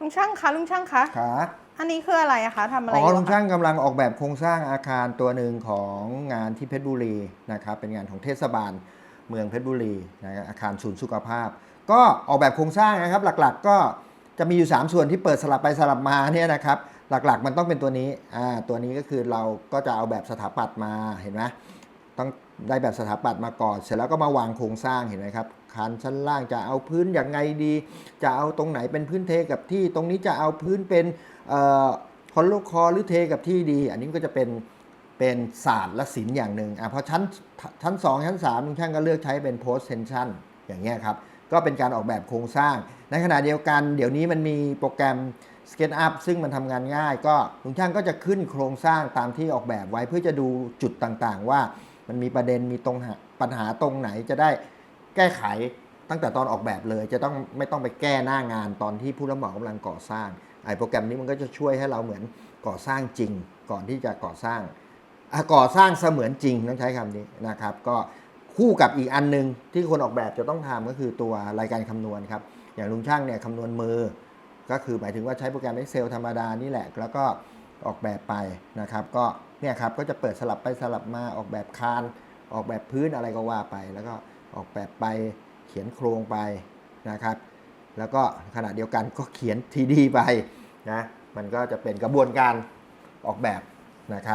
ลุงช่างคะลุงช่างคะขาอันนี้คืออะไรอะคะทำอะไรอ๋ออยู่ลุงอะคะช่างกำลังออกแบบโครงสร้างอาคารตัวหนึ่งของงานที่เพชรบุรีนะครับเป็นงานของเทศบาลเมืองเพชรบุรีนะครับอาคารศูนย์สุขภาพ ก็ออกแบบโครงสร้างนะครับ หลักๆก็จะมีอยู่ 3 ส่วนที่เปิดสลับไปสลับมาเนี่ยนะครับหลักๆ มันต้องเป็นตัวนี้อ่าตัวนี้ก็คือเราก็จะเอาแบบสถาปัตย์มาเห็นไหม ต้องได้แบบสถาปัตย์มาก่อน เสร็จแล้วก็มาวางโครงสร้างเห็นไหมครับคานชั้นล่างจะเอาพื้นอย่างไงดี จะเอาตรงไหนเป็นพื้นเทกับที่ ตรงนี้จะเอาพื้นเป็นคอนโลคอหรือเทกับที่ดี อันนี้ก็จะเป็นเป็นศาสตร์และศิลป์อย่างหนึ่งอะพอชั้นชั้น 2 ชั้น3ลุงช่างก็เลือกใช้เป็น post tension อย่างเงี้ยครับ ก็เป็นการออกแบบโครงสร้าง ในขณะเดียวกัน เดี๋ยวนี้มันมีโปรแกรม SketchUp ซึ่งมันทำงานง่าย ก็ลุงช่างก็จะขึ้นโครงสร้างตามที่ออกแบบไว้เพื่อจะดูจุดต่างๆ ว่า มันมีประเด็นมีตรงปัญหาตรงไหนจะได้แก้ไขตั้งแต่ตอนออกแบบเลย จะต้องไม่ต้องไปแก้หน้างานตอนที่ผู้รับเหมากำลังก่อสร้างไอ้โปรแกรมนี้มันก็จะช่วยให้เราเหมือนก่อสร้างจริง ก่อนที่จะก่อสร้างก่อสร้างเสมือนจริงต้องใช้คำนี้นะครับ ก็คู่กับอีกอันหนึงที่คนออกแบบจะต้องทำก็คือตัวรายการคำนวณครับอย่างลุงช่างเนี่ยคำนวณมือ ก็คือหมายถึงว่าใช้โปรแกรม Excel ธรรมดานี่แหละ แล้วก็ออกแบบไปนะครับ ก็ เนี่ยครับก็จะเปิดสลับไปสลับมาออกแบบคาน ออกแบบพื้นอะไรก็ว่าไป แล้วก็ออกแบบไปเขียนโครงไปนะครับ แล้วก็ขณะเดียวกันก็เขียนทีดีไปนะมันก็จะเป็นกระบวนการออกแบบนะครับ